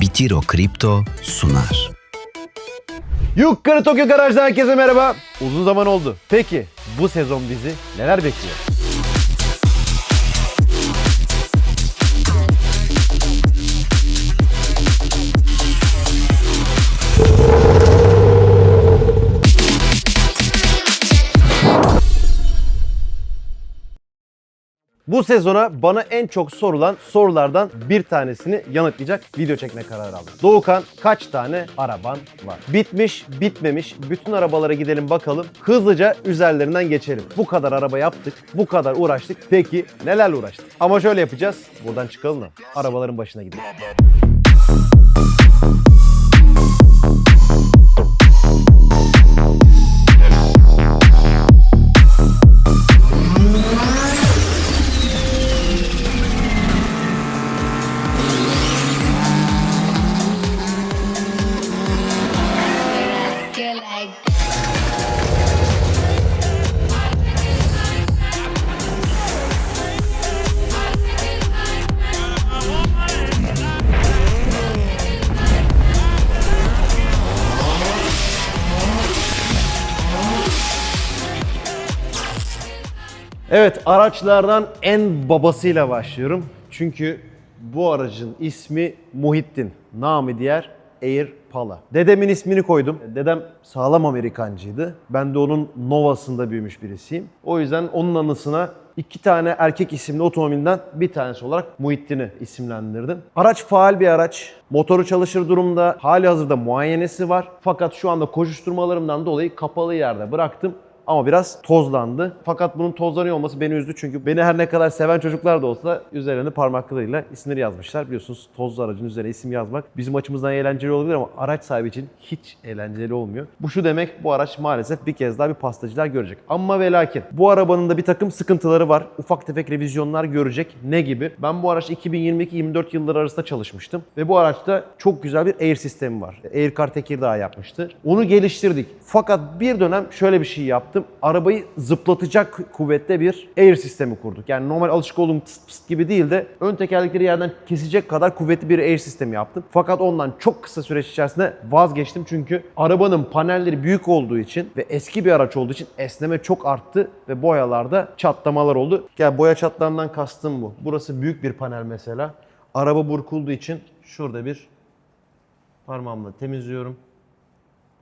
Bitiro Kripto sunar. Yukarı Tokyo Garaj'dan herkese merhaba. Uzun zaman oldu. Peki bu sezon bizi neler bekliyor? Bu sezona bana en çok sorulan sorulardan bir tanesini yanıtlayacak video çekme kararı aldım. Doğukan kaç tane araban var? Bitmiş, bitmemiş. Bütün arabalara gidelim bakalım. Hızlıca üzerlerinden geçelim. Bu kadar araba yaptık, bu kadar uğraştık. Peki nelerle uğraştık? Ama şöyle yapacağız. Buradan çıkalım da arabaların başına gidelim. Araçlardan en babasıyla başlıyorum. Çünkü bu aracın ismi Muhittin. Namı diğer Air Pala. Dedemin ismini koydum. Dedem sağlam Amerikancıydı. Ben de onun Nova'sında büyümüş birisiyim. O yüzden onun anısına iki tane erkek isimli otomobilden bir tanesi olarak Muhittin'i isimlendirdim. Araç faal bir araç. Motoru çalışır durumda. Hali hazırda muayenesi var. Fakat şu anda koşuşturmalarımdan dolayı kapalı yerde bıraktım. Ama biraz tozlandı. Fakat bunun tozlanıyor olması beni üzdü çünkü beni her ne kadar seven çocuklar da olsa üzerine parmaklarıyla isimleri yazmışlar. Biliyorsunuz tozlu aracın üzerine isim yazmak bizim açımızdan eğlenceli olabilir ama araç sahibi için hiç eğlenceli olmuyor. Bu şu demek bu araç maalesef bir kez daha bir pastacılar görecek. Ama ve lakin bu arabanın da bir takım sıkıntıları var. Ufak tefek revizyonlar görecek. Ne gibi? Ben bu araç 2022-24 yılları arasında çalışmıştım ve bu araçta çok güzel bir air sistemi var. Aircar Tekirdağ yapmıştı. Onu geliştirdik. Fakat bir dönem şöyle bir şey yaptım. Arabayı zıplatacak kuvvette bir air sistemi kurduk. Yani normal alışık olduğum tıs pıs gibi değil de ön tekerlekleri yerden kesecek kadar kuvvetli bir air sistemi yaptım. Fakat ondan çok kısa süreç içerisinde vazgeçtim çünkü arabanın panelleri büyük olduğu için ve eski bir araç olduğu için esneme çok arttı ve boyalarda çatlamalar oldu. Yani boya çatlağından kastım bu. Burası büyük bir panel mesela. Araba burkulduğu için şurada bir parmağımla temizliyorum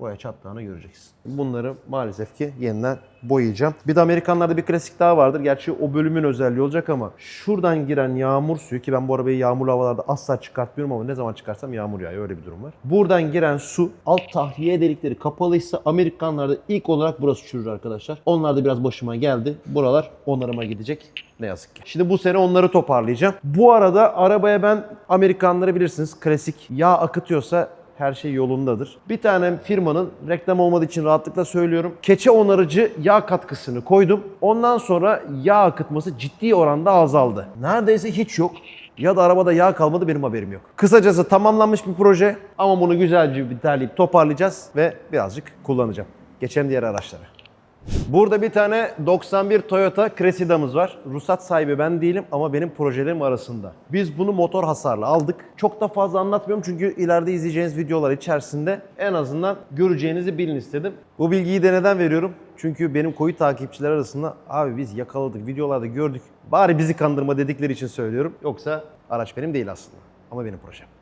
boya çatlağını göreceksin. Bunları maalesef ki yeniden boyayacağım. Bir de Amerikanlarda bir klasik daha vardır. Gerçi o bölümün özelliği olacak ama şuradan giren yağmur suyu ki ben bu arabayı yağmurlu havalarda asla çıkartmıyorum ama ne zaman çıkarsam yağmur yağıyor öyle bir durum var. Buradan giren su alt tahliye delikleri kapalıysa Amerikanlarda ilk olarak burası çürür arkadaşlar. Onlar da biraz başıma geldi. Buralar onarıma gidecek. Ne yazık ki. Şimdi bu sene onları toparlayacağım. Bu arada arabaya ben Amerikanları bilirsiniz klasik yağ akıtıyorsa her şey yolundadır. Bir tane firmanın reklam olmadığı için rahatlıkla söylüyorum. Keçe onarıcı yağ katkısını koydum. Ondan sonra yağ akıtması ciddi oranda azaldı. Neredeyse hiç yok. Ya da arabada yağ kalmadı benim haberim yok. Kısacası tamamlanmış bir proje ama bunu güzelce bir derleyip toparlayacağız ve birazcık kullanacağım. Geçelim diğer araçlara. Burada bir tane 91 Toyota Cresida'mız var. Ruhsat sahibi ben değilim ama benim projelerim arasında. Biz bunu motor hasarlı aldık. Çok da fazla anlatmıyorum çünkü ileride izleyeceğiniz videolar içerisinde en azından göreceğinizi bilin istedim. Bu bilgiyi de neden veriyorum? Çünkü benim koyu takipçiler arasında abi biz yakaladık, videolarda gördük. Bari bizi kandırma dedikleri için söylüyorum. Yoksa araç benim değil aslında ama benim projem.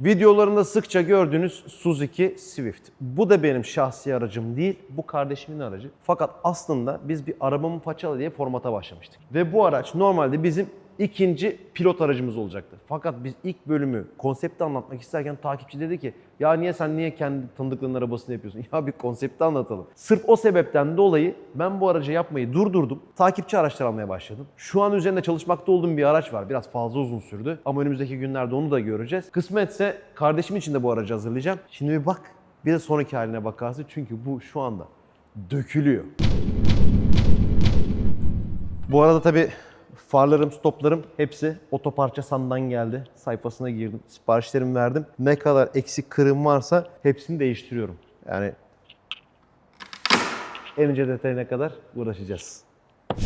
Videolarında sıkça gördüğünüz Suzuki Swift. Bu da benim şahsi aracım değil, bu kardeşimin aracı. Fakat aslında biz bir arabamın paçalı diye formata başlamıştık. Ve bu araç normalde bizim ikinci pilot aracımız olacaktı. Fakat biz ilk bölümü, konsepti anlatmak isterken takipçi dedi ki ya niye sen niye kendi tanıdıklarının arabasını yapıyorsun? Ya bir konsepti anlatalım. Sırf o sebepten dolayı ben bu aracı yapmayı durdurdum. Takipçi araçlar almaya başladım. Şu an üzerinde çalışmakta olduğum bir araç var. Biraz fazla uzun sürdü. Ama önümüzdeki günlerde onu da göreceğiz. Kısmetse kardeşim için de bu aracı hazırlayacağım. Şimdi bir bak. Bir de sonraki haline bakarsın. Çünkü bu şu anda dökülüyor. Bu arada tabii farlarım, stoplarım hepsi otoparça sandan geldi. Sayfasına girdim, siparişlerimi verdim. Ne kadar eksik kırım varsa hepsini değiştiriyorum. Yani en ince detayına kadar uğraşacağız.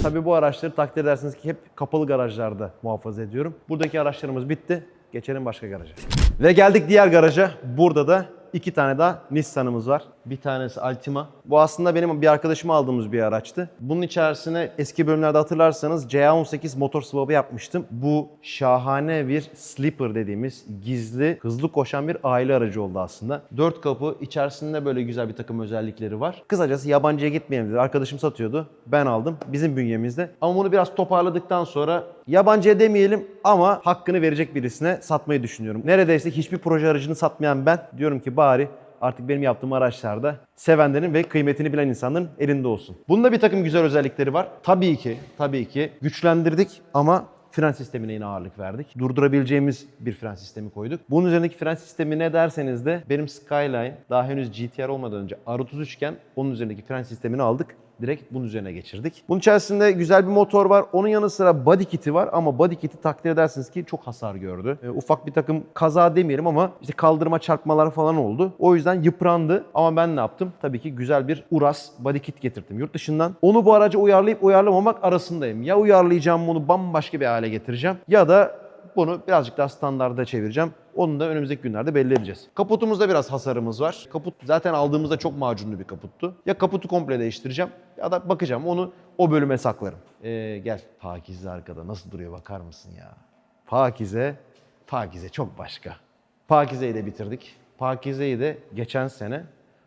Tabii bu araçları takdir edersiniz ki hep kapalı garajlarda muhafaza ediyorum. Buradaki araçlarımız bitti. geçelim başka garaja. Ve geldik diğer garaja. Burada da iki tane daha Nissan'ımız var. Bir tanesi Altima. Bu aslında benim bir arkadaşıma aldığımız bir araçtı. Bunun içerisine eski bölümlerde hatırlarsanız CA18 motor swap'ı yapmıştım. Bu şahane bir sleeper dediğimiz gizli, hızlı koşan bir aile aracı oldu aslında. Dört kapı, içerisinde böyle güzel bir takım özellikleri var. Kısacası yabancıya gitmeyelim dedi. Arkadaşım satıyordu. Ben aldım. Bizim bünyemizde. Ama bunu biraz toparladıktan sonra yabancıya demeyelim ama hakkını verecek birisine satmayı düşünüyorum. Neredeyse hiçbir proje aracını satmayan ben diyorum ki bari artık benim yaptığım araçlarda sevenlerin ve kıymetini bilen insanların elinde olsun. Bunda bir takım güzel özellikleri var. Tabii ki, tabii ki güçlendirdik ama fren sistemine yine ağırlık verdik. Durdurabileceğimiz bir fren sistemi koyduk. Bunun üzerindeki fren sistemi ne derseniz de benim Skyline daha henüz GTR olmadan önce R33 iken onun üzerindeki fren sistemini aldık direkt bunun üzerine geçirdik. Bunun içerisinde güzel bir motor var. Onun yanı sıra body kit'i var ama body kit'i takdir edersiniz ki çok hasar gördü. E, ufak bir takım kaza demeyelim ama işte kaldırma çarpmalar falan oldu. O yüzden yıprandı ama ben ne yaptım? Tabii ki güzel bir Uras body kit getirdim yurt dışından. Onu bu araca uyarlayıp uyarlamamak arasındayım. Ya uyarlayacağım bunu bambaşka bir hale getireceğim ya da bunu birazcık daha standarda çevireceğim. Onu da önümüzdeki günlerde belli edeceğiz. Kaputumuzda biraz hasarımız var. Kaput zaten aldığımızda çok macunlu bir kaputtu. Ya kaputu komple değiştireceğim ya da bakacağım onu o bölüme saklarım. Ee, gel Pakize arkada nasıl duruyor bakar mısın ya? Pakize, Pakize çok başka. Pakize'yi de bitirdik. Pakize'yi de geçen sene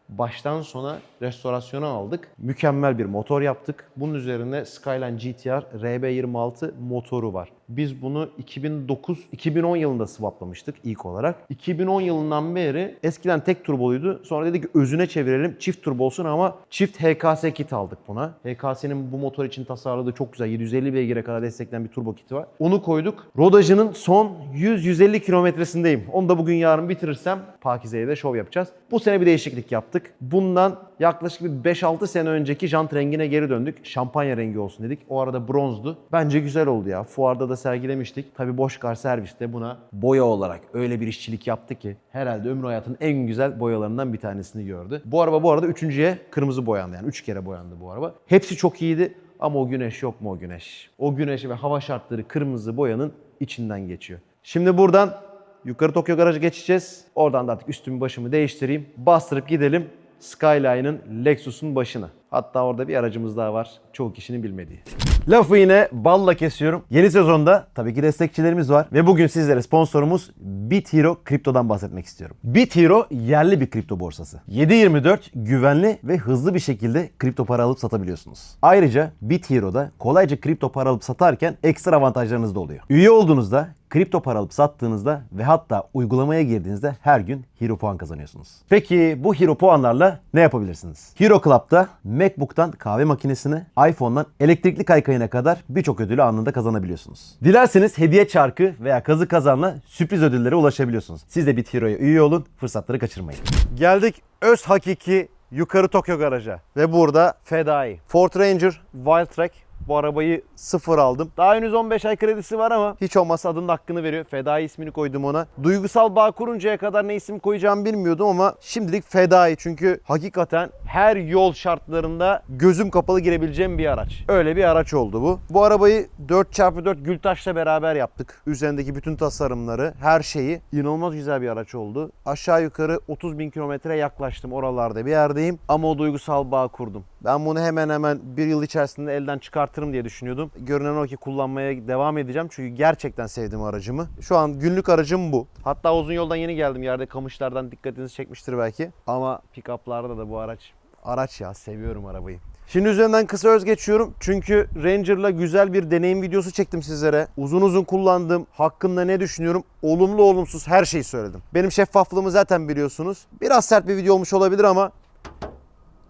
baştan sona restorasyona aldık. Mükemmel bir motor yaptık. Bunun üzerine Skyline GTR RB26 motoru var. Biz bunu 2009-2010 yılında swaplamıştık ilk olarak. 2010 yılından beri eskiden tek turboluydu. Sonra dedik özüne çevirelim çift turbo olsun ama çift HKS kit aldık buna. HKS'nin bu motor için tasarladığı çok güzel 750 beygire kadar destekleyen bir turbo kiti var. Onu koyduk. Rodajının son 100-150 kilometresindeyim. Onu da bugün yarın bitirirsem Pakize'ye de şov yapacağız. Bu sene bir değişiklik yaptık. Bundan yaklaşık bir 5-6 sene önceki jant rengine geri döndük. Şampanya rengi olsun dedik. O arada bronzdu. Bence güzel oldu ya. Fuarda da sergilemiştik. Tabii Boşkar serviste buna boya olarak öyle bir işçilik yaptı ki herhalde ömrü hayatının en güzel boyalarından bir tanesini gördü. Bu araba bu arada üçüncüye kırmızı boyandı yani. Üç kere boyandı bu araba. Hepsi çok iyiydi ama o güneş yok mu o güneş? O güneş ve hava şartları kırmızı boyanın içinden geçiyor. Şimdi buradan yukarı Tokyo garajı geçeceğiz. Oradan da artık üstümü başımı değiştireyim. Bastırıp gidelim Skyline'ın Lexus'un başına. Hatta orada bir aracımız daha var. Çoğu kişinin bilmediği. Lafı yine balla kesiyorum. Yeni sezonda tabii ki destekçilerimiz var. Ve bugün sizlere sponsorumuz BitHero Kripto'dan bahsetmek istiyorum. BitHero yerli bir kripto borsası. 7/24 güvenli ve hızlı bir şekilde kripto para alıp satabiliyorsunuz. Ayrıca BitHero'da kolayca kripto para alıp satarken ekstra avantajlarınız da oluyor. Üye olduğunuzda kripto para alıp sattığınızda ve hatta uygulamaya girdiğinizde her gün Hero puan kazanıyorsunuz. Peki bu Hero puanlarla ne yapabilirsiniz? Hero Club'da MacBook'tan kahve makinesini, iPhone'dan elektrikli kaykayına kadar birçok ödülü anında kazanabiliyorsunuz. Dilerseniz hediye çarkı veya kazı kazanla sürpriz ödüllere ulaşabiliyorsunuz. Siz de Bit Hero'ya üye olun, fırsatları kaçırmayın. Geldik öz hakiki yukarı Tokyo garaja ve burada Fedai. Ford Ranger Wildtrak bu arabayı sıfır aldım. Daha henüz 15 ay kredisi var ama hiç olmazsa adının hakkını veriyor. Fedai ismini koydum ona. Duygusal bağ kuruncaya kadar ne isim koyacağımı bilmiyordum ama şimdilik Fedai. Çünkü hakikaten her yol şartlarında gözüm kapalı girebileceğim bir araç. Öyle bir araç oldu bu. Bu arabayı 4x4 Gültaş'la beraber yaptık. Üzerindeki bütün tasarımları, her şeyi. inanılmaz güzel bir araç oldu. Aşağı yukarı 30 bin kilometre yaklaştım. Oralarda bir yerdeyim. Ama o duygusal bağ kurdum. Ben bunu hemen hemen bir yıl içerisinde elden çıkartırım diye düşünüyordum. Görünen o ki kullanmaya devam edeceğim. Çünkü gerçekten sevdim aracımı. Şu an günlük aracım bu. Hatta uzun yoldan yeni geldim. Yerde kamışlardan dikkatinizi çekmiştir belki. Ama pick-up'larda da bu araç araç ya. Seviyorum arabayı. Şimdi üzerinden kısa öz geçiyorum. Çünkü Ranger'la güzel bir deneyim videosu çektim sizlere. Uzun uzun kullandım. Hakkında ne düşünüyorum? Olumlu olumsuz her şeyi söyledim. Benim şeffaflığımı zaten biliyorsunuz. Biraz sert bir video olmuş olabilir ama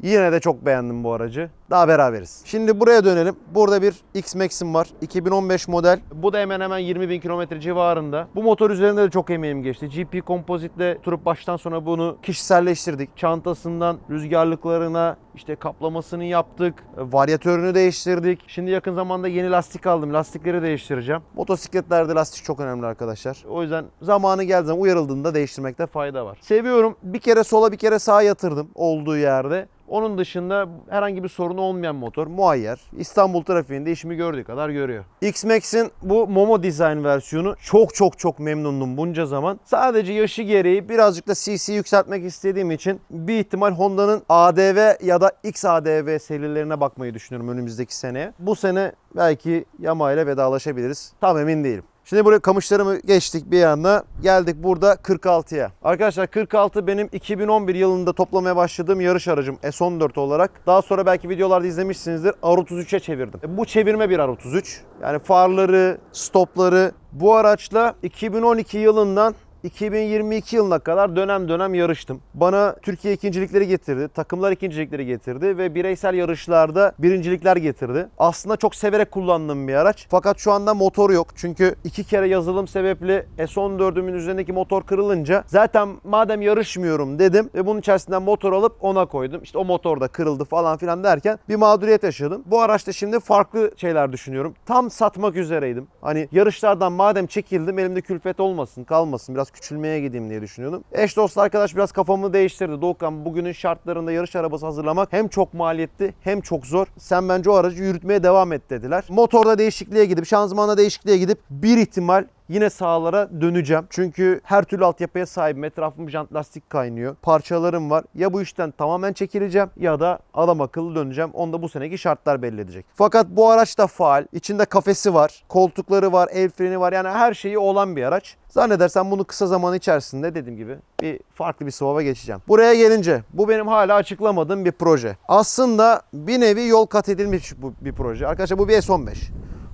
Yine de çok beğendim bu aracı. Daha beraberiz. Şimdi buraya dönelim. Burada bir X-Max'im var. 2015 model. Bu da hemen hemen 20 bin kilometre civarında. Bu motor üzerinde de çok emeğim geçti. GP Composite'le turup baştan sona bunu kişiselleştirdik. Çantasından rüzgarlıklarına işte kaplamasını yaptık. Varyatörünü değiştirdik. Şimdi yakın zamanda yeni lastik aldım. Lastikleri değiştireceğim. Motosikletlerde lastik çok önemli arkadaşlar. O yüzden zamanı geldiği zaman uyarıldığında değiştirmekte fayda var. Seviyorum. Bir kere sola bir kere sağa yatırdım olduğu yerde. Onun dışında herhangi bir sorunu olmayan motor. Muayyer. İstanbul trafiğinde işimi gördüğü kadar görüyor. X-Max'in bu Momo Design versiyonu çok çok çok memnundum bunca zaman. Sadece yaşı gereği birazcık da CC yükseltmek istediğim için bir ihtimal Honda'nın ADV ya da XADV serilerine bakmayı düşünüyorum önümüzdeki seneye. Bu sene belki Yamaha ile vedalaşabiliriz. Tam emin değilim. Şimdi buraya kamışlarımı geçtik bir yana. Geldik burada 46'ya. Arkadaşlar 46 benim 2011 yılında toplamaya başladığım yarış aracım S14 olarak. Daha sonra belki videolarda izlemişsinizdir. R33'e çevirdim. E, Bu çevirme bir R33. Yani farları, stopları. Bu araçla 2012 yılından 2022 yılına kadar dönem dönem yarıştım. Bana Türkiye ikincilikleri getirdi, takımlar ikincilikleri getirdi ve bireysel yarışlarda birincilikler getirdi. Aslında çok severek kullandığım bir araç. Fakat şu anda motor yok. Çünkü iki kere yazılım sebeple S14'ümün üzerindeki motor kırılınca zaten madem yarışmıyorum dedim ve bunun içerisinden motor alıp ona koydum. İşte o motor da kırıldı falan filan derken bir mağduriyet yaşadım. Bu araçta şimdi farklı şeyler düşünüyorum. Tam satmak üzereydim. Hani yarışlardan madem çekildim elimde külfet olmasın, kalmasın. Biraz küçülmeye gideyim diye düşünüyordum. Eş dost arkadaş biraz kafamı değiştirdi. Doğukan bugünün şartlarında yarış arabası hazırlamak hem çok maliyetli hem çok zor. Sen bence o aracı yürütmeye devam et dediler. Motorda değişikliğe gidip, şanzımanda değişikliğe gidip bir ihtimal Yine sahalara döneceğim. Çünkü her türlü altyapıya sahibim. Etrafım jant lastik kaynıyor. Parçalarım var. Ya bu işten tamamen çekileceğim ya da adam akıllı döneceğim. Onu da bu seneki şartlar belli edecek. Fakat bu araç da faal. İçinde kafesi var. Koltukları var. El freni var. Yani her şeyi olan bir araç. Zannedersem bunu kısa zaman içerisinde dediğim gibi bir farklı bir swap'a geçeceğim. Buraya gelince bu benim hala açıklamadığım bir proje. Aslında bir nevi yol kat edilmiş bu bir proje. Arkadaşlar bu bir S15.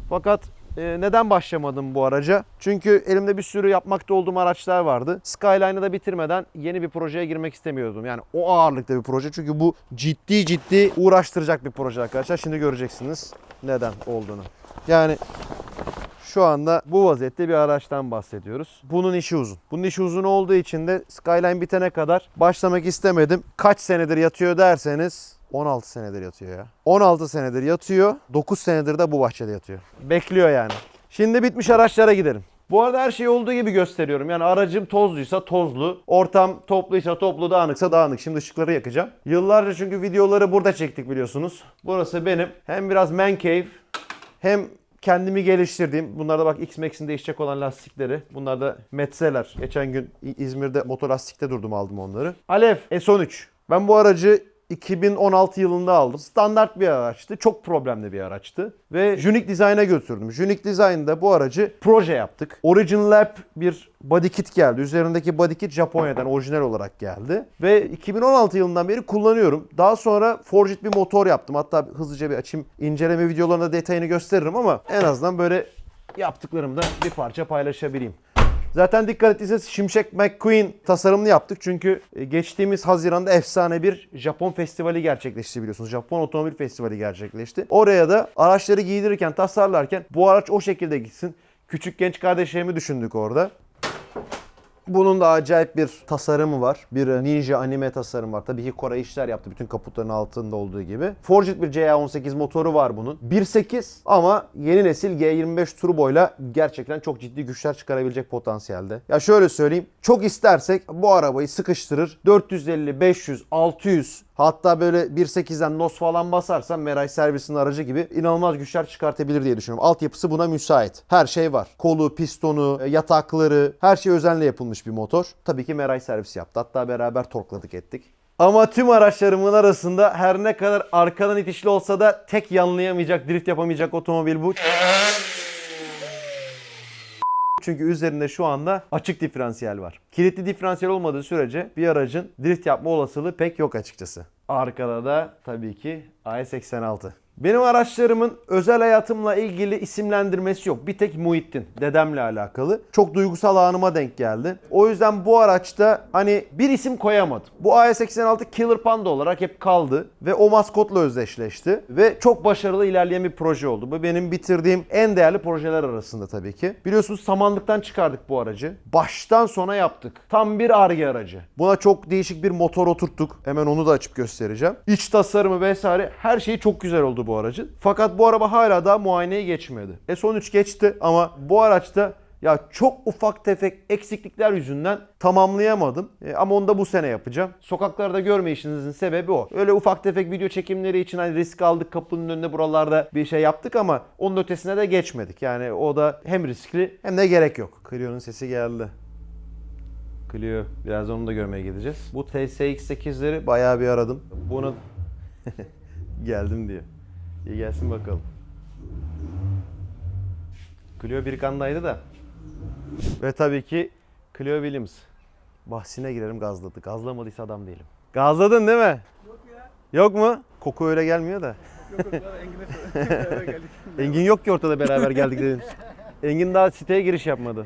Fakat neden başlamadım bu araca? Çünkü elimde bir sürü yapmakta olduğum araçlar vardı. Skyline'ı da bitirmeden yeni bir projeye girmek istemiyordum. Yani o ağırlıkta bir proje. Çünkü bu ciddi ciddi uğraştıracak bir proje arkadaşlar. Şimdi göreceksiniz neden olduğunu. Yani şu anda bu vaziyette bir araçtan bahsediyoruz. Bunun işi uzun. Bunun işi uzun olduğu için de Skyline bitene kadar başlamak istemedim. Kaç senedir yatıyor derseniz 16 senedir yatıyor ya. 16 senedir yatıyor. 9 senedir de bu bahçede yatıyor. Bekliyor yani. Şimdi bitmiş araçlara gidelim. Bu arada her şey olduğu gibi gösteriyorum. Yani aracım tozluysa tozlu, ortam topluysa toplu, dağınıksa dağınık. Şimdi ışıkları yakacağım. Yıllarca çünkü videoları burada çektik biliyorsunuz. Burası benim hem biraz man cave hem kendimi geliştirdiğim. Bunlar da bak X-Max'in değişecek olan lastikleri. Bunlar da Metzeler. Geçen gün İzmir'de motolastikte durdum aldım onları. Alev S13. Ben bu aracı 2016 yılında aldım. Standart bir araçtı. Çok problemli bir araçtı. Ve Unique Design'a götürdüm. Unique Design'da bu aracı proje yaptık. Original Lab bir body kit geldi. Üzerindeki body kit Japonya'dan orijinal olarak geldi. Ve 2016 yılından beri kullanıyorum. Daha sonra Forged bir motor yaptım. Hatta hızlıca bir açayım. inceleme videolarında detayını gösteririm ama en azından böyle yaptıklarımda bir parça paylaşabileyim. Zaten dikkat ettiyseniz Şimşek McQueen tasarımını yaptık. Çünkü e, geçtiğimiz Haziran'da efsane bir Japon festivali gerçekleşti biliyorsunuz. Japon Otomobil Festivali gerçekleşti. Oraya da araçları giydirirken, tasarlarken bu araç o şekilde gitsin. Küçük genç kardeşlerimi düşündük orada. Bunun da acayip bir tasarımı var. Bir ninja anime tasarımı var. Tabii ki Koray işler yaptı bütün kaputların altında olduğu gibi. Forged bir CA18 motoru var bunun. 1.8 ama yeni nesil G25 turbo ile gerçekten çok ciddi güçler çıkarabilecek potansiyelde. Ya şöyle söyleyeyim. Çok istersek bu arabayı sıkıştırır. 450, 500, 600 Hatta böyle 1.8'den NOS falan basarsam Meray servisinin aracı gibi inanılmaz güçler çıkartabilir diye düşünüyorum. Altyapısı buna müsait. Her şey var. Kolu, pistonu, e, yatakları her şey özenle yapılmış bir motor. Tabii ki Meray servis yaptı. Hatta beraber torkladık ettik. Ama tüm araçlarımın arasında her ne kadar arkadan itişli olsa da tek yanlayamayacak, drift yapamayacak otomobil bu. Çünkü üzerinde şu anda açık diferansiyel var. Kilitli diferansiyel olmadığı sürece bir aracın drift yapma olasılığı pek yok açıkçası. Arkada da tabii ki AS86. Benim araçlarımın özel hayatımla ilgili isimlendirmesi yok. Bir tek Muhittin, dedemle alakalı. Çok duygusal anıma denk geldi. O yüzden bu araçta hani bir isim koyamadım. Bu AS86 Killer Panda olarak hep kaldı ve o maskotla özdeşleşti. Ve çok başarılı ilerleyen bir proje oldu. Bu benim bitirdiğim en değerli projeler arasında tabii ki. Biliyorsunuz samanlıktan çıkardık bu aracı. Baştan sona yaptık. Tam bir arge aracı. Buna çok değişik bir motor oturttuk. Hemen onu da açıp göstereceğim. İç tasarımı vesaire her şeyi çok güzel oldu bu aracın. Fakat bu araba hala daha muayeneyi geçmedi. S13 geçti ama bu araçta Ya çok ufak tefek eksiklikler yüzünden tamamlayamadım. E, ama onu da bu sene yapacağım. Sokaklarda görme işinizin sebebi o. Öyle ufak tefek video çekimleri için hani risk aldık kapının önünde buralarda bir şey yaptık ama onun ötesine de geçmedik. Yani o da hem riskli hem de gerek yok. Clio'nun sesi geldi. Clio. Biraz onu da görmeye gideceğiz. Bu TSX8'leri bayağı bir aradım. Bunu geldim diyor. İyi gelsin bakalım. Clio bir kandaydı da. Ve tabii ki Clio Williams. Bahsine girerim gazladı. Gazlamadıysa adam değilim. Gazladın değil mi? Yok ya. Yok mu? Koku öyle gelmiyor da. Engin yok ki ortada beraber geldik dedin. Engin daha siteye giriş yapmadı.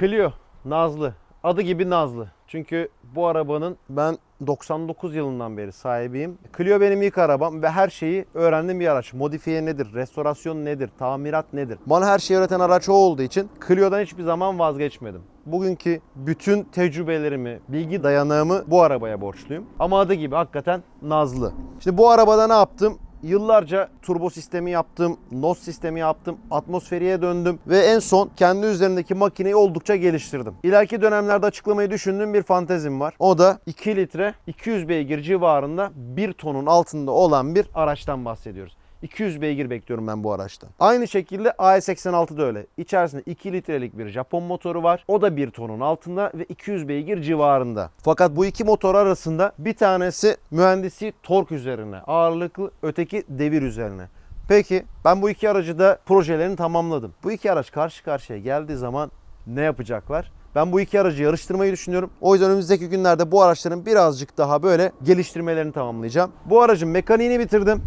Clio, Nazlı. Adı gibi Nazlı. Çünkü bu arabanın ben 99 yılından beri sahibiyim. Clio benim ilk arabam ve her şeyi öğrendiğim bir araç. Modifiye nedir, restorasyon nedir, tamirat nedir? Bana her şeyi öğreten araç o olduğu için Clio'dan hiçbir zaman vazgeçmedim. Bugünkü bütün tecrübelerimi, bilgi dayanağımı bu arabaya borçluyum. Ama adı gibi hakikaten Nazlı. İşte bu arabada ne yaptım? Yıllarca turbo sistemi yaptım, NOS sistemi yaptım, atmosferiye döndüm ve en son kendi üzerindeki makineyi oldukça geliştirdim. İleriki dönemlerde açıklamayı düşündüğüm bir fantezim var. O da 2 litre 200 beygir civarında 1 tonun altında olan bir araçtan bahsediyoruz. 200 beygir bekliyorum ben bu araçta. Aynı şekilde AS86 da öyle. İçerisinde 2 litrelik bir Japon motoru var. O da 1 tonun altında ve 200 beygir civarında. Fakat bu iki motor arasında bir tanesi mühendisi tork üzerine ağırlıklı, öteki devir üzerine. Peki ben bu iki aracı da projelerini tamamladım. Bu iki araç karşı karşıya geldiği zaman ne yapacaklar? Ben bu iki aracı yarıştırmayı düşünüyorum. O yüzden önümüzdeki günlerde bu araçların birazcık daha böyle geliştirmelerini tamamlayacağım. Bu aracın mekaniğini bitirdim.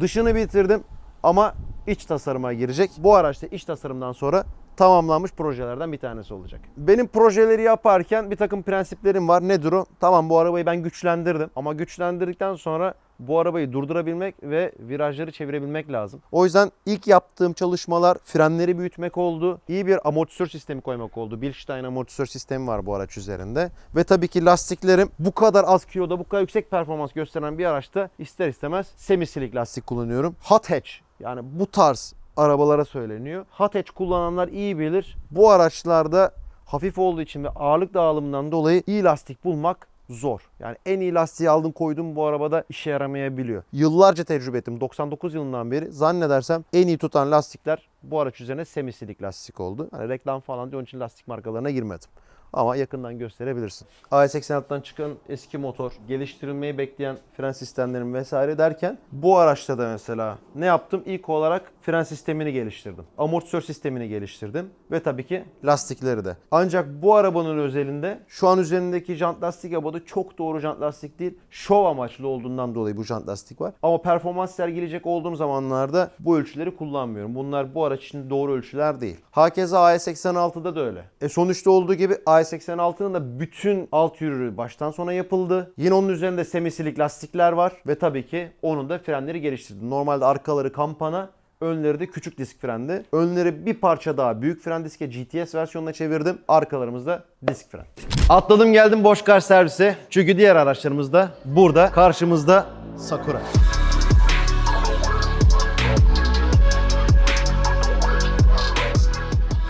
Dışını bitirdim ama iç tasarıma girecek. Bu araçta iç tasarımdan sonra tamamlanmış projelerden bir tanesi olacak. Benim projeleri yaparken bir takım prensiplerim var. Nedir o? Tamam bu arabayı ben güçlendirdim ama güçlendirdikten sonra bu arabayı durdurabilmek ve virajları çevirebilmek lazım. O yüzden ilk yaptığım çalışmalar frenleri büyütmek oldu. İyi bir amortisör sistemi koymak oldu. Bilstein amortisör sistemi var bu araç üzerinde. Ve tabii ki lastiklerim bu kadar az kiloda bu kadar yüksek performans gösteren bir araçta ister istemez semisilik lastik kullanıyorum. Hot hatch yani bu tarz arabalara söyleniyor. Hot hatch kullananlar iyi bilir. Bu araçlarda hafif olduğu için ve ağırlık dağılımından dolayı iyi lastik bulmak zor. Yani en iyi lastiği aldım koydum bu arabada işe yaramayabiliyor. Yıllarca tecrübe ettim. 99 yılından beri zannedersem en iyi tutan lastikler bu araç üzerine semisilik lastik oldu. Hani reklam falan diye onun için lastik markalarına girmedim. Ama yakından gösterebilirsin. A86'dan çıkan eski motor, geliştirilmeyi bekleyen fren sistemlerim vesaire derken bu araçta da mesela ne yaptım? İlk olarak fren sistemini geliştirdim. Amortisör sistemini geliştirdim ve tabii ki lastikleri de. Ancak bu arabanın özelinde şu an üzerindeki jant lastik ebadı çok doğru jant lastik değil. Şov amaçlı olduğundan dolayı bu jant lastik var. Ama performans sergileyecek olduğum zamanlarda bu ölçüleri kullanmıyorum. Bunlar bu araç için doğru ölçüler değil. Hakeza A86'da da öyle. E sonuçta olduğu gibi A86'nın da bütün alt yürürü baştan sona yapıldı. Yine onun üzerinde semisilik lastikler var ve tabii ki onun da frenleri geliştirdim. Normalde arkaları kampana, Önleri de küçük disk frendi. Önleri bir parça daha büyük fren diske GTS versiyonuna çevirdim. Arkalarımızda disk fren. Atladım geldim boş kar servise. Çünkü diğer araçlarımız da burada karşımızda Sakura.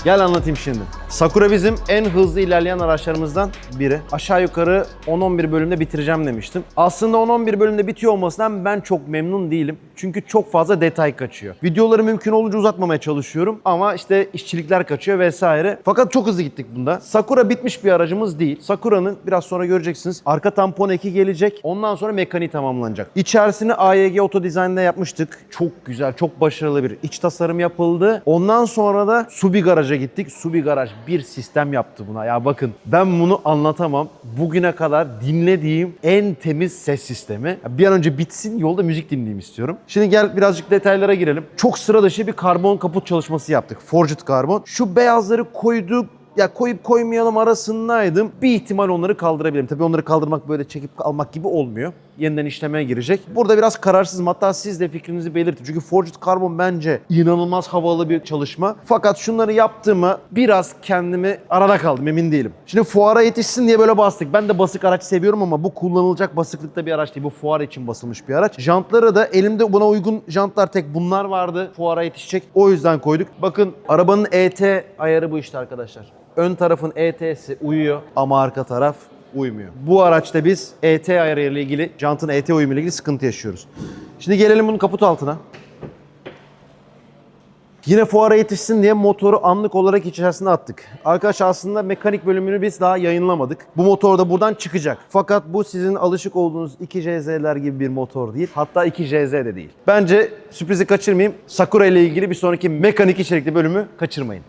Gel anlatayım şimdi. Sakura bizim en hızlı ilerleyen araçlarımızdan biri. Aşağı yukarı 10-11 bölümde bitireceğim demiştim. Aslında 10-11 bölümde bitiyor olmasından ben çok memnun değilim. Çünkü çok fazla detay kaçıyor. Videoları mümkün olunca uzatmamaya çalışıyorum ama işte işçilikler kaçıyor vesaire. Fakat çok hızlı gittik bunda. Sakura bitmiş bir aracımız değil. Sakura'nın biraz sonra göreceksiniz arka tampon eki gelecek. Ondan sonra mekaniği tamamlanacak. İçerisini AYG Auto Design'da yapmıştık. Çok güzel, çok başarılı bir iç tasarım yapıldı. Ondan sonra da Subi Garaj'a gittik. Subi Garaj bir sistem yaptı buna. Ya bakın ben bunu anlatamam. Bugüne kadar dinlediğim en temiz ses sistemi. Bir an önce bitsin yolda müzik dinleyeyim istiyorum. Şimdi gel birazcık detaylara girelim. Çok sıra dışı bir karbon kaput çalışması yaptık. Forged karbon. Şu beyazları koyduk ya koyup koymayalım arasındaydım. Bir ihtimal onları kaldırabilirim. Tabii onları kaldırmak böyle çekip almak gibi olmuyor. Yeniden işlemeye girecek. Burada biraz kararsızım. Hatta siz de fikrinizi belirtin. Çünkü Forged Carbon bence inanılmaz havalı bir çalışma. Fakat şunları yaptığıma biraz kendimi arada kaldım emin değilim. Şimdi fuara yetişsin diye böyle bastık. Ben de basık araç seviyorum ama bu kullanılacak basıklıkta bir araç değil. Bu fuar için basılmış bir araç. Jantları da elimde buna uygun jantlar tek bunlar vardı. Fuara yetişecek. O yüzden koyduk. Bakın arabanın ET ayarı bu işte arkadaşlar. Ön tarafın ET'si uyuyor ama arka taraf uymuyor. Bu araçta biz ET ayarı ile ilgili, jantın ET uyumu ile ilgili sıkıntı yaşıyoruz. Şimdi gelelim bunun kaput altına. Yine fuara yetişsin diye motoru anlık olarak içerisine attık. Arkadaşlar aslında mekanik bölümünü biz daha yayınlamadık. Bu motor da buradan çıkacak. Fakat bu sizin alışık olduğunuz 2JZ'ler gibi bir motor değil. Hatta 2JZ de değil. Bence sürprizi kaçırmayayım. Sakura ile ilgili bir sonraki mekanik içerikli bölümü kaçırmayın.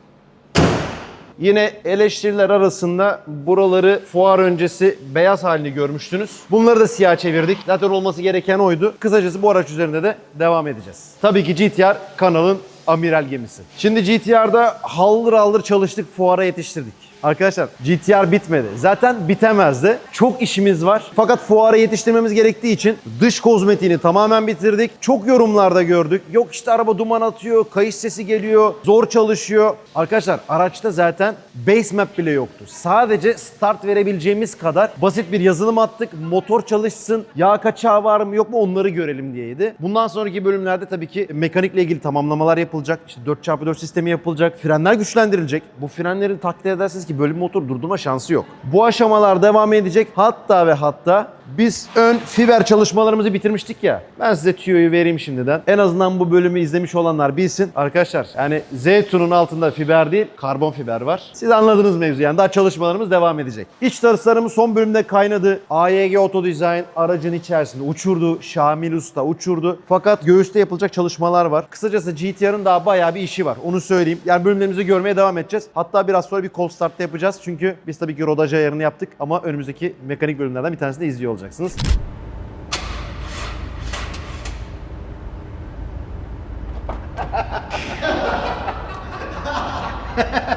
Yine eleştiriler arasında buraları fuar öncesi beyaz halini görmüştünüz. Bunları da siyah çevirdik. Zaten olması gereken oydu. Kısacası bu araç üzerinde de devam edeceğiz. Tabii ki GTR kanalın amiral gemisi. Şimdi GTR'da haldır haldır çalıştık, fuara yetiştirdik. Arkadaşlar GTR bitmedi. Zaten bitemezdi. Çok işimiz var. Fakat fuara yetiştirmemiz gerektiği için dış kozmetiğini tamamen bitirdik. Çok yorumlarda gördük. Yok işte araba duman atıyor, kayış sesi geliyor, zor çalışıyor. Arkadaşlar araçta zaten base map bile yoktu. Sadece start verebileceğimiz kadar basit bir yazılım attık. Motor çalışsın, yağ kaçağı var mı yok mu onları görelim diyeydi. Bundan sonraki bölümlerde tabii ki mekanikle ilgili tamamlamalar yapılacak. İşte 4x4 sistemi yapılacak. Frenler güçlendirilecek. Bu frenleri taklit ederseniz ki bölüm motor durdurma şansı yok. Bu aşamalar devam edecek. Hatta ve hatta biz ön fiber çalışmalarımızı bitirmiştik ya. Ben size tüyoyu vereyim şimdiden. En azından bu bölümü izlemiş olanlar bilsin. Arkadaşlar yani Zeytun'un altında fiber değil karbon fiber var. Siz anladınız mevzu yani daha çalışmalarımız devam edecek. İç tasarımı son bölümde kaynadı. AYG Auto Design aracın içerisinde uçurdu. Şamil Usta uçurdu. Fakat göğüste yapılacak çalışmalar var. Kısacası GTR'ın daha bayağı bir işi var. Onu söyleyeyim. Yani bölümlerimizi görmeye devam edeceğiz. Hatta biraz sonra bir cold start'ta yapacağız. Çünkü biz tabii ki rodaj ayarını yaptık ama önümüzdeki mekanik bölümlerden bir tanesini izliyor olacaksınız.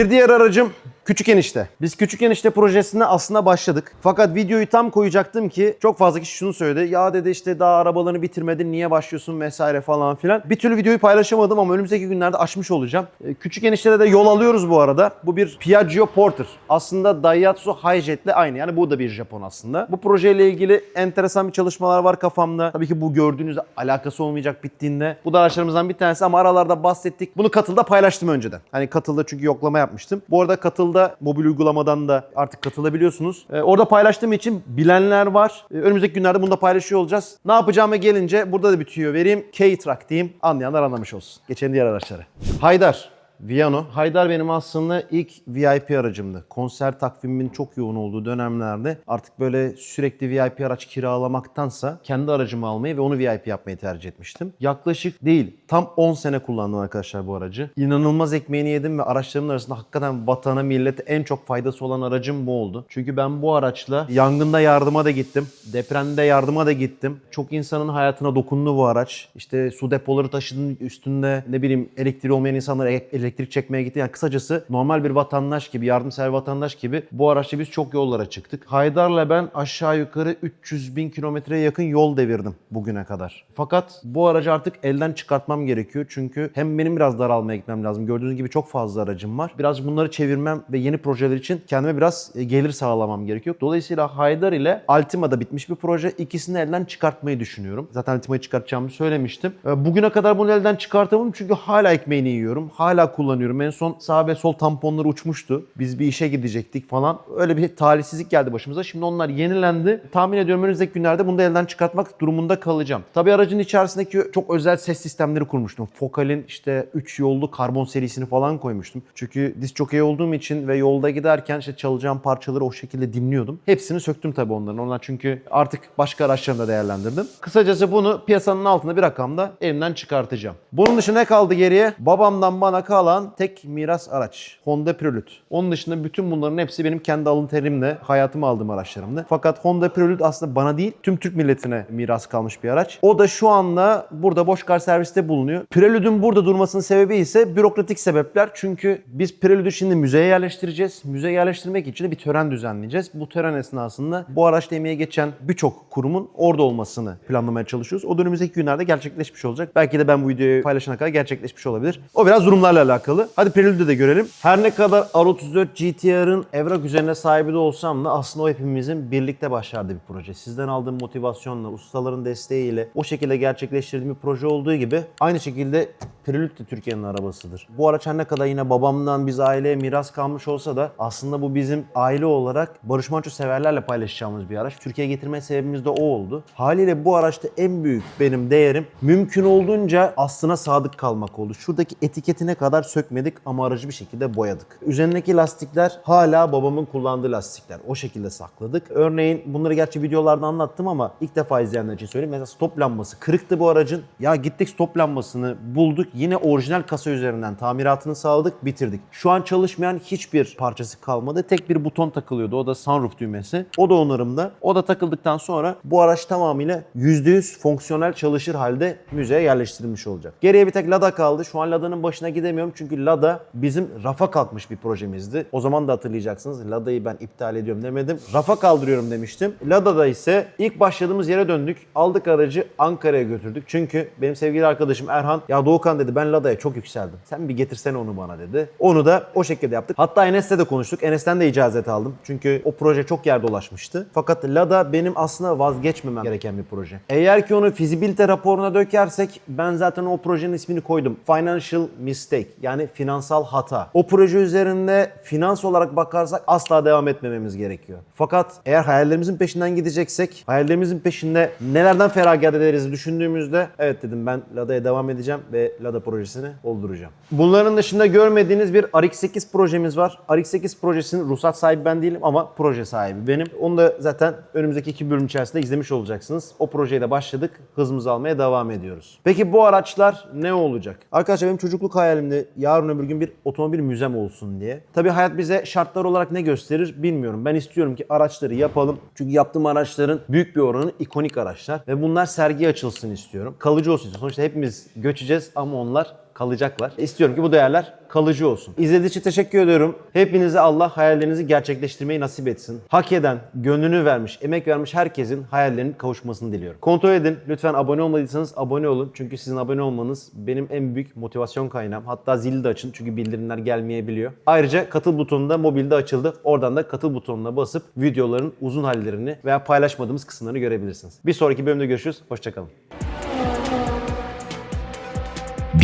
Bir diğer aracım Küçük Enişte. Biz Küçük Enişte projesine aslında başladık. Fakat videoyu tam koyacaktım ki çok fazla kişi şunu söyledi. Ya dedi işte daha arabalarını bitirmedin niye başlıyorsun vesaire falan filan. Bir türlü videoyu paylaşamadım ama önümüzdeki günlerde açmış olacağım. Ee, Küçük Enişte'de de yol alıyoruz bu arada. Bu bir Piaggio Porter. Aslında Daihatsu Hi-Jet'le aynı. Yani bu da bir Japon aslında. Bu projeyle ilgili enteresan bir çalışmalar var kafamda. Tabii ki bu gördüğünüz alakası olmayacak bittiğinde. Bu da araçlarımızdan bir tanesi ama aralarda bahsettik. Bunu katılda paylaştım önceden. Hani katılda çünkü yoklama yapmıştım. Bu arada katılda mobil uygulamadan da artık katılabiliyorsunuz. Ee, orada paylaştığım için bilenler var. Ee, önümüzdeki günlerde bunu da paylaşıyor olacağız. Ne yapacağımı gelince burada da bir tüyo vereyim. K-Truck diyeyim. Anlayanlar anlamış olsun. Geçen diğer araçları. Haydar. Viano. Haydar benim aslında ilk VIP aracımdı. Konser takvimimin çok yoğun olduğu dönemlerde artık böyle sürekli VIP araç kiralamaktansa kendi aracımı almayı ve onu VIP yapmayı tercih etmiştim. Yaklaşık değil, tam 10 sene kullandım arkadaşlar bu aracı. İnanılmaz ekmeğini yedim ve araçlarımın arasında hakikaten vatana, millete en çok faydası olan aracım bu oldu. Çünkü ben bu araçla yangında yardıma da gittim, depremde yardıma da gittim. Çok insanın hayatına dokundu bu araç. İşte su depoları taşıdığın üstünde ne bileyim elektriği olmayan insanlara e- elektrik çekmeye gitti. Yani kısacası normal bir vatandaş gibi, yardımsever vatandaş gibi bu araçla biz çok yollara çıktık. Haydar'la ben aşağı yukarı 300 bin kilometreye yakın yol devirdim bugüne kadar. Fakat bu aracı artık elden çıkartmam gerekiyor. Çünkü hem benim biraz daralmaya gitmem lazım. Gördüğünüz gibi çok fazla aracım var. Biraz bunları çevirmem ve yeni projeler için kendime biraz e, gelir sağlamam gerekiyor. Dolayısıyla Haydar ile Altima da bitmiş bir proje. İkisini elden çıkartmayı düşünüyorum. Zaten Altima'yı çıkartacağımı söylemiştim. E, Bugüne kadar bunu elden çıkartamadım çünkü hala ekmeğini yiyorum. Hala kullanıyorum. En son sağ ve sol tamponları uçmuştu. Biz bir işe gidecektik falan. Öyle bir talihsizlik geldi başımıza. Şimdi onlar yenilendi. Tahmin ediyorum önümüzdeki günlerde bunu da elden çıkartmak durumunda kalacağım. Tabii aracın içerisindeki çok özel ses sistemleri kurmuştum. Focal'in işte 3 yollu karbon serisini falan koymuştum. Çünkü disk jockey olduğum için ve yolda giderken işte çalacağım parçaları o şekilde dinliyordum. Hepsini söktüm tabii onların. Onlar çünkü artık başka araçlarımda değerlendirdim. Kısacası bunu piyasanın altında bir rakamda elimden çıkartacağım. Bunun dışında ne kaldı geriye? Babamdan bana kalan tek miras araç. Honda Prelude. Onun dışında bütün bunların hepsi benim kendi alın terimle hayatıma aldığım araçlarımdı. Fakat Honda Prelude aslında bana değil tüm Türk milletine miras kalmış bir araç. O da şu anda burada boş kar serviste bulunuyor. Prelude'ün burada durmasının sebebi ise bürokratik sebepler. Çünkü biz Prelude'ü şimdi müzeye yerleştireceğiz. Müzeye yerleştirmek için de bir tören düzenleyeceğiz. Bu tören esnasında bu araçla emeğe geçen birçok kurumun orada olmasını planlamaya çalışıyoruz. O da günlerde gerçekleşmiş olacak. Belki de ben bu videoyu paylaşana kadar gerçekleşmiş olabilir. O biraz durumlarla alakalı. Hadi Prelude'ü de görelim. Her ne kadar R34 GTR'ın evrak üzerine sahibi de olsam da aslında o hepimizin birlikte başardığı bir proje. Sizden aldığım motivasyonla, ustaların desteğiyle o şekilde gerçekleştirdiğim bir proje olduğu gibi aynı şekilde Prelude de Türkiye'nin arabasıdır. Bu araç her ne kadar yine babamdan biz aileye miras kalmış olsa da aslında bu bizim aile olarak Barış Manço severlerle paylaşacağımız bir araç. Türkiye'ye getirme sebebimiz de o oldu. Haliyle bu araçta en büyük benim değerim mümkün olduğunca aslına sadık kalmak oldu. Şuradaki etiketine kadar sökmedik ama aracı bir şekilde boyadık. Üzerindeki lastikler hala babamın kullandığı lastikler. O şekilde sakladık. Örneğin bunları gerçi videolarda anlattım ama ilk defa izleyenler için söyleyeyim. Mesela stop lambası kırıktı bu aracın. Ya gittik stop lambasını bulduk. Yine orijinal kasa üzerinden tamiratını sağladık, bitirdik. Şu an çalışmayan hiçbir parçası kalmadı. Tek bir buton takılıyordu. O da sunroof düğmesi. O da onarımda. O da takıldıktan sonra bu araç tamamıyla %100 fonksiyonel çalışır halde müzeye yerleştirilmiş olacak. Geriye bir tek Lada kaldı. Şu an Lada'nın başına gidemiyorum çünkü Lada bizim rafa kalkmış bir projemizdi. O zaman da hatırlayacaksınız. Lada'yı ben iptal ediyorum demedim. Rafa kaldırıyorum demiştim. Lada'da ise ilk başladığımız yere döndük. Aldık aracı Ankara'ya götürdük. Çünkü benim sevgili arkadaşım Erhan ya Doğukan dedi ben Lada'ya çok yükseldim. Sen bir getirsene onu bana dedi. Onu da o şekilde yaptık. Hatta Enes'le de konuştuk. Enes'ten de icazet aldım. Çünkü o proje çok yer dolaşmıştı. Fakat Lada benim aslında vazgeçmemem gereken bir proje. Eğer ki onu fizibilite raporuna dökersek ben zaten o projenin ismini koydum. Financial mistake yani finansal hata. O proje üzerinde finans olarak bakarsak asla devam etmememiz gerekiyor. Fakat eğer hayallerimizin peşinden gideceksek, hayallerimizin peşinde nelerden feragat ederiz düşündüğümüzde evet dedim ben Lada'ya devam edeceğim ve Lada projesini olduracağım. Bunların dışında görmediğiniz bir RX-8 projemiz var. RX-8 projesinin ruhsat sahibi ben değilim ama proje sahibi benim. Onu da zaten önümüzdeki iki bölüm içerisinde izlemiş olacaksınız. O projeye de başladık. Hızımızı almaya devam ediyoruz. Peki bu araçlar ne olacak? Arkadaşlar benim çocukluk hayalimde yarın öbür gün bir otomobil müzem olsun diye. Tabii hayat bize şartlar olarak ne gösterir bilmiyorum. Ben istiyorum ki araçları yapalım. Çünkü yaptığım araçların büyük bir oranı ikonik araçlar. Ve bunlar sergiye açılsın istiyorum. Kalıcı olsun istiyorum. Sonuçta hepimiz göçeceğiz ama onlar kalacaklar. İstiyorum ki bu değerler kalıcı olsun. İzlediğiniz için teşekkür ediyorum. Hepinize Allah hayallerinizi gerçekleştirmeyi nasip etsin. Hak eden, gönlünü vermiş, emek vermiş herkesin hayallerinin kavuşmasını diliyorum. Kontrol edin. Lütfen abone olmadıysanız abone olun. Çünkü sizin abone olmanız benim en büyük motivasyon kaynağım. Hatta zili de açın çünkü bildirimler gelmeyebiliyor. Ayrıca katıl butonu da mobilde açıldı. Oradan da katıl butonuna basıp videoların uzun hallerini veya paylaşmadığımız kısımlarını görebilirsiniz. Bir sonraki bölümde görüşürüz. Hoşçakalın.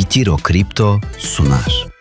Bitiro Kripto sunar.